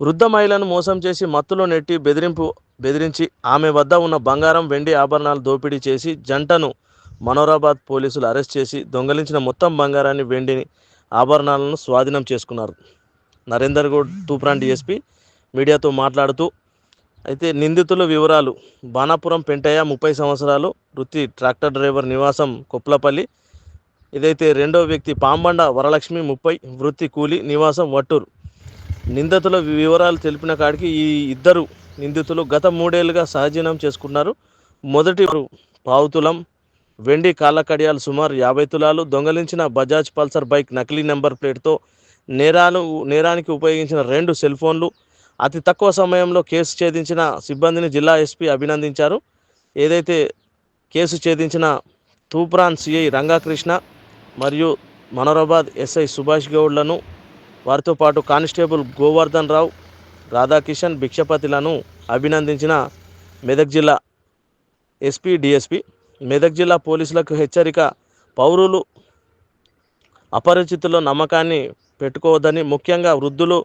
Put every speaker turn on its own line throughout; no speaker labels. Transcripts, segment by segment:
వృద్ధ మహిళను మోసం చేసి మత్తులో నెట్టి బెదిరింపు బెదిరించి ఆమె వద్ద ఉన్న బంగారం వెండి ఆభరణాలు దోపిడీ చేసి జంటను మనోరాబాద్ పోలీసులు అరెస్ట్ చేసి దొంగలించిన మొత్తం బంగారాన్ని వెండిని ఆభరణాలను స్వాధీనం చేసుకున్నారు. నరేందర్ గౌడ్ తూప్రాన్ మీడియాతో మాట్లాడుతూ అయితే నిందితుల వివరాలు. బాణాపురం పెంటయ్య ముప్పై సంవత్సరాలు వృత్తి ట్రాక్టర్ డ్రైవర్ నివాసం కొప్లపల్లి. ఇదైతే రెండో వ్యక్తి పాంబండ వరలక్ష్మి ముప్పై వృత్తి కూలి నివాసం వట్టూరు. నిందితుల వివరాలు తెలిపిన కాడికి ఈ ఇద్దరు నిందితులు గత మూడేళ్ళుగా సహజీవనం చేసుకున్నారు. మొదటి పావుతులం వెండి కాళ్ళకడియాలు సుమారు యాభై తులాలు దొంగలించిన బజాజ్ పల్సర్ బైక్ నకిలీ నెంబర్ ప్లేట్తో నేరాలు నేరానికి ఉపయోగించిన రెండు సెల్ ఫోన్లు అతి తక్కువ సమయంలో కేసు ఛేదించిన సిబ్బందిని జిల్లా ఎస్పీ అభినందించారు. ఏదైతే కేసు ఛేదించిన తూప్రాన్ సిఐ రంగాకృష్ణ మరియు మనోరాబాద్ ఎస్ఐ సుభాష్ గౌడ్లను వారితో పాటు కానిస్టేబుల్ గోవర్ధన్ రావు రాధాకిషన్ భిక్షపతిలను అభినందించిన మెదక్ జిల్లా ఎస్పీ డిఎస్పి. మెదక్ జిల్లా పోలీసులకు హెచ్చరిక పౌరులు అపరిచితుల నమ్మకాన్ని పెట్టుకోవద్దని ముఖ్యంగా వృద్ధులు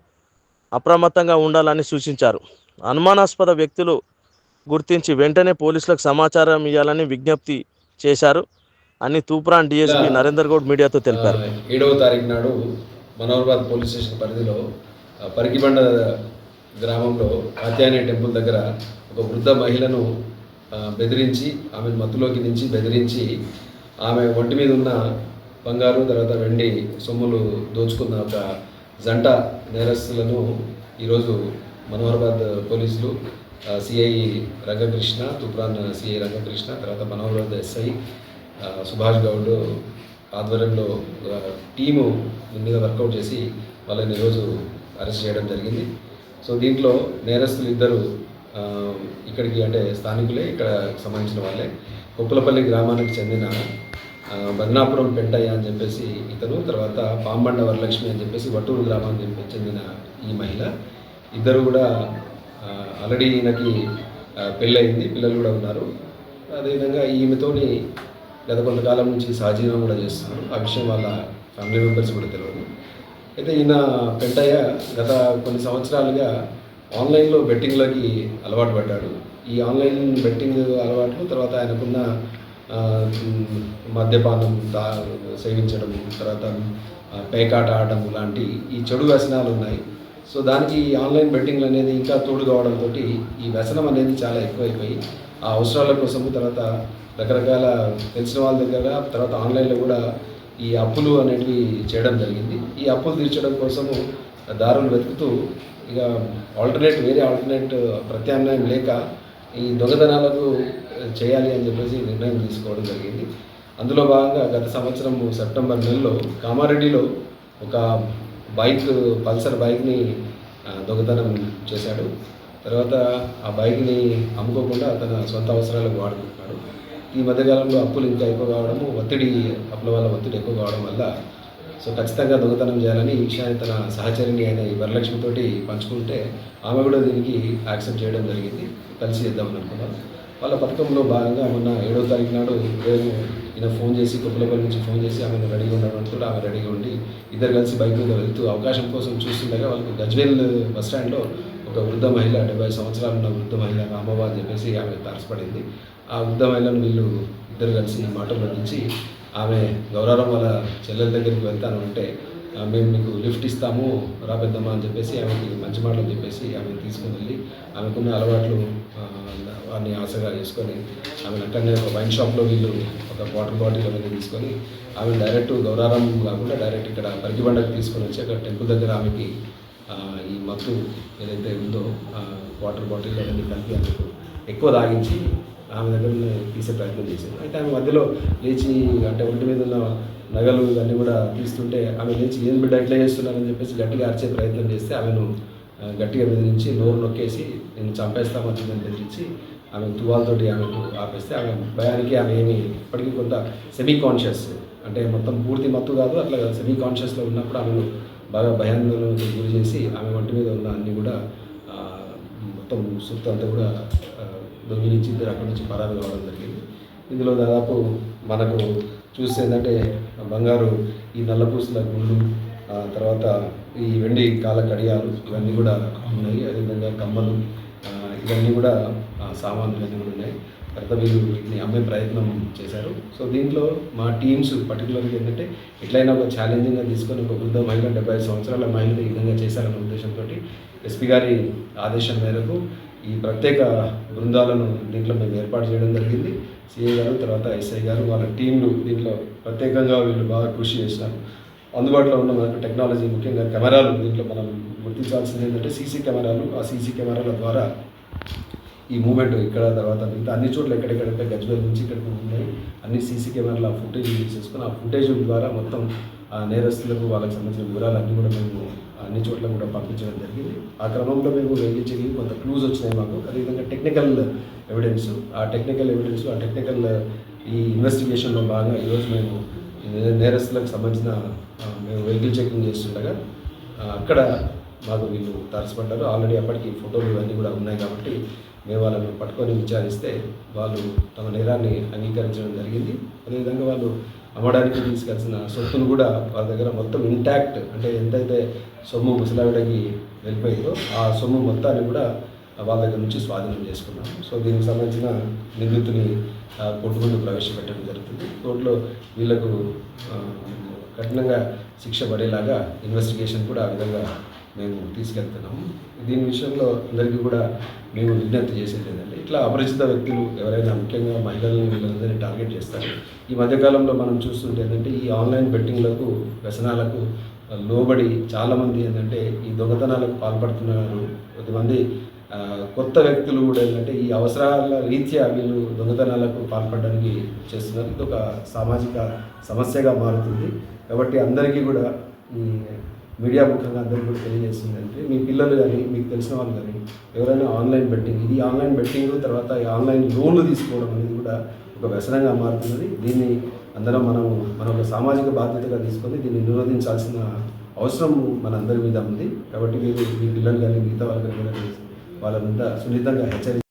అప్రమత్తంగా ఉండాలని సూచించారు. అనుమానాస్పద వ్యక్తులు గుర్తించి వెంటనే పోలీసులకు సమాచారం ఇవ్వాలని విజ్ఞప్తి చేశారు అని తూప్రాన్ డిఎస్పీ నరేందర్ గౌడ్ మీడియాతో తెలిపారు.
ఏడవ తారీఖు నాడు మనోహర్బాద్ పోలీస్ స్టేషన్ పరిధిలో పరికిబండ గ్రామంలో కాత్యాయని టెంపుల్ దగ్గర ఒక వృద్ధ మహిళను బెదిరించి ఆమెను మత్తులోకి దించి బెదిరించి ఆమె ఒంటి మీద ఉన్న బంగారు తర్వాత వెండి సొమ్ములు దోచుకున్న ఒక జంట నేరస్తులను ఈరోజు మనోహర్బాద్ పోలీసులు సిఐ రంగకృష్ణ తుప్రాన్ సిఐ రంగకృష్ణ తర్వాత మనోహర్బాద్ ఎస్ఐ సుభాష్ గౌడ్ ఆధ్వర్యంలో టీము దీని మీద వర్కౌట్ చేసి వాళ్ళని ఈరోజు అరెస్ట్ చేయడం జరిగింది. సో దీంట్లో నేరస్తులు ఇద్దరు ఇక్కడికి అంటే స్థానికులే ఇక్కడ సంబంధించిన వాళ్ళే. కుప్పలపల్లి గ్రామానికి చెందిన బదనాపురం పెంటయ్య అని చెప్పేసి ఇతను తర్వాత పాంబండ వరలక్ష్మి అని చెప్పేసి వట్టూరు గ్రామానికి చెందిన ఈ మహిళ. ఇద్దరు కూడా ఆల్రెడీ ఈయనకి పెళ్ళయింది పిల్లలు కూడా ఉన్నారు. అదేవిధంగా ఈమెతోని గత కొంతకాలం నుంచి సహజీవనం కూడా చేస్తున్నారు. ఆ విషయం వాళ్ళ ఫ్యామిలీ మెంబర్స్ కూడా తెలియదు అయితే ఈయన పెంటయ్య గత కొన్ని సంవత్సరాలుగా ఆన్లైన్లో బెట్టింగ్లోకి అలవాటు పడ్డాడు. ఈ ఆన్లైన్ బెట్టింగ్ అలవాట్లు తర్వాత ఆయనకున్న మద్యపానం దా సేవించడం తర్వాత పేకాట ఆడడం లాంటి ఈ చెడు వ్యసనాలు ఉన్నాయి. సో దానికి ఈ ఆన్లైన్ బెట్టింగ్లు అనేది ఇంకా తోడు కావడంతో ఈ వ్యసనం అనేది చాలా ఎక్కువైపోయి ఆ అవసరాల కోసము తర్వాత రకరకాల తెలిసిన వాళ్ళ దగ్గర తర్వాత ఆన్లైన్లో కూడా ఈ అప్పులు అనేటివి చేయడం జరిగింది. ఈ అప్పులు తీర్చడం కోసము దారులు వెతుకుతూ ఇక ఆల్టర్నేట్ వేరే ఆల్టర్నేట్ ప్రత్యామ్నాయం లేక ఈ దొంగతనాలకు చేయాలి అని చెప్పేసి నిర్ణయం తీసుకోవడం జరిగింది. అందులో భాగంగా గత సంవత్సరం సెప్టెంబర్ నెలలో కామారెడ్డిలో ఒక బైక్ పల్సర్ బైక్ని దొంగతనం చేశాడు. తర్వాత ఆ బైక్ని అమ్ముకోకుండా తన సొంత అవసరాలకు వాడుకుంటున్నాడు ఈ మధ్యకాలంలో అప్పులు ఇంకా ఎక్కువ కావడము ఒత్తిడి అప్పుల వల్ల ఒత్తిడి ఎక్కువ కావడం వల్ల సో ఖచ్చితంగా దొంగతనం చేయాలని ఈ విషయాన్ని తన సహచరిని అయిన ఈ వరలక్ష్మితోటి పంచుకుంటే ఆమె కూడా దీనికి యాక్సెప్ట్ చేయడం జరిగింది. కలిసి చేద్దామని అనుకున్నాం. వాళ్ళ పథకంలో భాగంగా మొన్న ఏడో తారీఖు నాడు ఉదయం ఈయన ఫోన్ చేసి కుప్పలపల్లి నుంచి ఫోన్ చేసి ఆమెను రెడీగా ఉండడంతో ఆమె రెడీగా ఉండి ఇద్దరు కలిసి బైక్ మీద వెళ్తూ అవకాశం కోసం చూస్తుండగా వాళ్ళకి గజ్వేల్ బస్ స్టాండ్లో ఒక వృద్ధ మహిళ డెబ్బై సంవత్సరాలు ఉన్న వృద్ధ మహిళ రామవ్వ అని చెప్పేసి ఆమె తారసపడింది. ఆ వృద్ధ మహిళను వీళ్ళు ఇద్దరు కలిసి మాటలు బంధించి ఆమె గౌరవం వాళ్ళ చెల్లెల దగ్గరికి వెళ్తాను అంటే మేము మీకు లిఫ్ట్ ఇస్తాము రా పెద్దమ్మ అని చెప్పేసి ఆమెకి మంచి మాటలు చెప్పేసి ఆమెను తీసుకుని వెళ్ళి ఆమెకున్న అలవాట్లు వారిని ఆశగా చేసుకొని ఆమె అక్కడనే ఒక వైన్ షాప్లో వీళ్ళు ఒక వాటర్ బాటిల్ అనేది తీసుకొని ఆమె డైరెక్ట్ గౌరారం కాకుండా డైరెక్ట్ ఇక్కడ పరిగిబండకు తీసుకొని వచ్చి అక్కడ టెంపుల్ దగ్గర ఆమెకి ఈ మత్తు ఏదైతే ఉందో వాటర్ బాటిల్ అవన్నీ కలిపి ఆమెకు ఎక్కువ తాగించి ఆమె దగ్గర తీసే ప్రయత్నం చేశాను అయితే ఆమె మధ్యలో లేచి అంటే ఒంటి మీద ఉన్న నగలు ఇవన్నీ కూడా తీస్తుంటే ఆమె లేచి ఏం బిడ్డ ఎట్లా చేస్తున్నారని చెప్పేసి గట్టిగా అరిచే ప్రయత్నం చేస్తే ఆమెను గట్టిగా బెదిరించి నోరు నొక్కేసి నేను చంపేస్తామని బెదిరించి ఆమె తువాలతోటి ఆమెకు ఆపేస్తే ఆమె భయానికి ఆమె ఏమి ఇప్పటికీ కొంత సెమీ కాన్షియస్ అంటే మొత్తం పూర్తి మత్తు కాదు అట్లా సెమీ కాన్షియస్లో ఉన్నప్పుడు ఆమెను బాగా భయాందోళనకు గురి చేసి ఆమె ఒంటి మీద ఉన్న అన్ని కూడా మొత్తం సొత్తు అంతా కూడా దొంగిలించింది దొంగిలించి ఇద్దరు అక్కడి నుంచి పరారు కావడం జరిగింది. ఇందులో దాదాపు మనకు చూస్తే ఏంటంటే బంగారు ఈ నల్లపూసల గుళ్ళు తర్వాత ఈ వెండి కాల కడియాలు ఇవన్నీ కూడా ఉన్నాయి. అదేవిధంగా కమ్మలు ఇవన్నీ కూడా ఆ, సామాన్లు కూడా ఉన్నాయి. తర్వాత వీళ్ళు వీటిని అమ్మే ప్రయత్నం చేశారు. సో దీంట్లో మా టీమ్స్ పర్టికులర్గా ఏంటంటే ఎట్లయినా ఒక ఛాలెంజింగ్గా తీసుకొని ఒక వృద్ధ మహిళ డెబ్బై ఐదు సంవత్సరాల మహిళలు ఈ విధంగా చేశారన్న ఉద్దేశంతో ఎస్పీ గారి ఆదేశం మేరకు ఈ ప్రత్యేక బృందాలను దీంట్లో మేము ఏర్పాటు చేయడం జరిగింది. సిఐ గారు తర్వాత ఎస్ఐ గారు వాళ్ళ టీంలు దీంట్లో ప్రత్యేకంగా వీళ్ళు బాగా కృషి చేశారు. అందుబాటులో ఉన్న మనకు టెక్నాలజీ ముఖ్యంగా కెమెరాలు దీంట్లో మనం గుర్తించాల్సింది ఏంటంటే సీసీ కెమెరాలు ఆ సీసీ కెమెరాల ద్వారా ఈ మూమెంట్ ఇక్కడ తర్వాత మిగతా అన్ని చోట్ల ఎక్కడెక్కడైతే గజ్వేల్ నుంచి ఇక్కడికి ఉన్నాయి. అన్ని సీసీ కెమెరాల ఫుటేజ్ తీసుకొని ఆ ఫుటేజ్ ద్వారా మొత్తం ఆ నేరస్తులకు వాళ్ళకి సంబంధించిన వివరాలు అన్నీ కూడా మేము అన్ని చోట్ల కూడా పంపించడం జరిగింది. ఆ క్రమంలో మేము వెళ్ళించి కొంత క్లూజ్ వచ్చినాయి మాకు. అదేవిధంగా టెక్నికల్ ఎవిడెన్స్ ఆ టెక్నికల్ ఎవిడెన్స్ ఆ టెక్నికల్ ఈ ఇన్వెస్టిగేషన్లో భాగంగా ఈరోజు మేము నేరస్తులకు సంబంధించిన మేము వెహికల్ చెకింగ్ చేస్తుండగా అక్కడ మాకు వీళ్ళు తారసపడ్డారు. ఆల్రెడీ అప్పటికి ఫోటోలు ఇవన్నీ కూడా ఉన్నాయి కాబట్టి మేము వాళ్ళని పట్టుకొని విచారిస్తే వాళ్ళు తమ నేరాన్ని అంగీకరించడం జరిగింది. అదేవిధంగా వాళ్ళు అమ్మడానికి తీసుకెళ్సిన సొత్తును కూడా వాళ్ళ దగ్గర మొత్తం ఇంటాక్ట్ అంటే ఎంతైతే సొమ్ము ముసలావిడకి వెళ్ళిపోయిందో ఆ సొమ్ము మొత్తాన్ని కూడా వాళ్ళ దగ్గర నుంచి స్వాధీనం చేసుకున్నాము. సో దీనికి సంబంధించిన నిందితుని కోర్టు ముందు ప్రవేశపెట్టడం జరుగుతుంది. కోర్టులో వీళ్ళకు కఠినంగా శిక్ష పడేలాగా ఇన్వెస్టిగేషన్ కూడా ఆ విధంగా మేము తీసుకెళ్తున్నాము. దీని విషయంలో అందరికీ కూడా మేము విజ్ఞప్తి చేసేది ఏంటంటే ఇట్లా అపరిచిత వ్యక్తులు ఎవరైనా ముఖ్యంగా మహిళలను వీళ్ళందరినీ టార్గెట్ చేస్తారు. ఈ మధ్యకాలంలో మనం చూస్తుంటే ఏంటంటే ఈ ఆన్లైన్ బెట్టింగ్లకు వ్యసనాలకు లోబడి చాలామంది ఏంటంటే ఈ దొంగతనాలకు పాల్పడుతున్నారు. కొద్దిమంది కొత్త వ్యక్తులు కూడా ఏంటంటే ఈ అవసరాల రీత్యా వీళ్ళు దొంగతనాలకు పాల్పడడానికి చేస్తున్నారు. ఇది ఒక సామాజిక సమస్యగా మారుతుంది. కాబట్టి అందరికీ కూడా ఈ మీడియా ముఖ్యంగా అందరికీ కూడా తెలియజేస్తుంది అంటే మీ పిల్లలు కానీ మీకు తెలిసిన వాళ్ళు కానీ ఎవరైనా ఆన్లైన్ బెట్టింగ్ ఇది ఆన్లైన్ బెట్టింగ్ తర్వాత ఈ ఆన్లైన్ లోన్లు తీసుకోవడం అనేది కూడా ఒక వ్యసనంగా మారుతున్నది. దీన్ని అందరం మనం మన ఒక సామాజిక బాధ్యతగా తీసుకొని దీన్ని నిరోధించాల్సిన అవసరం మనందరి మీద ఉంది. కాబట్టి మీరు మీ పిల్లలు కానీ మిగతా వాళ్ళు కానీ వాళ్ళ మీద సున్నితంగా హెచ్చరి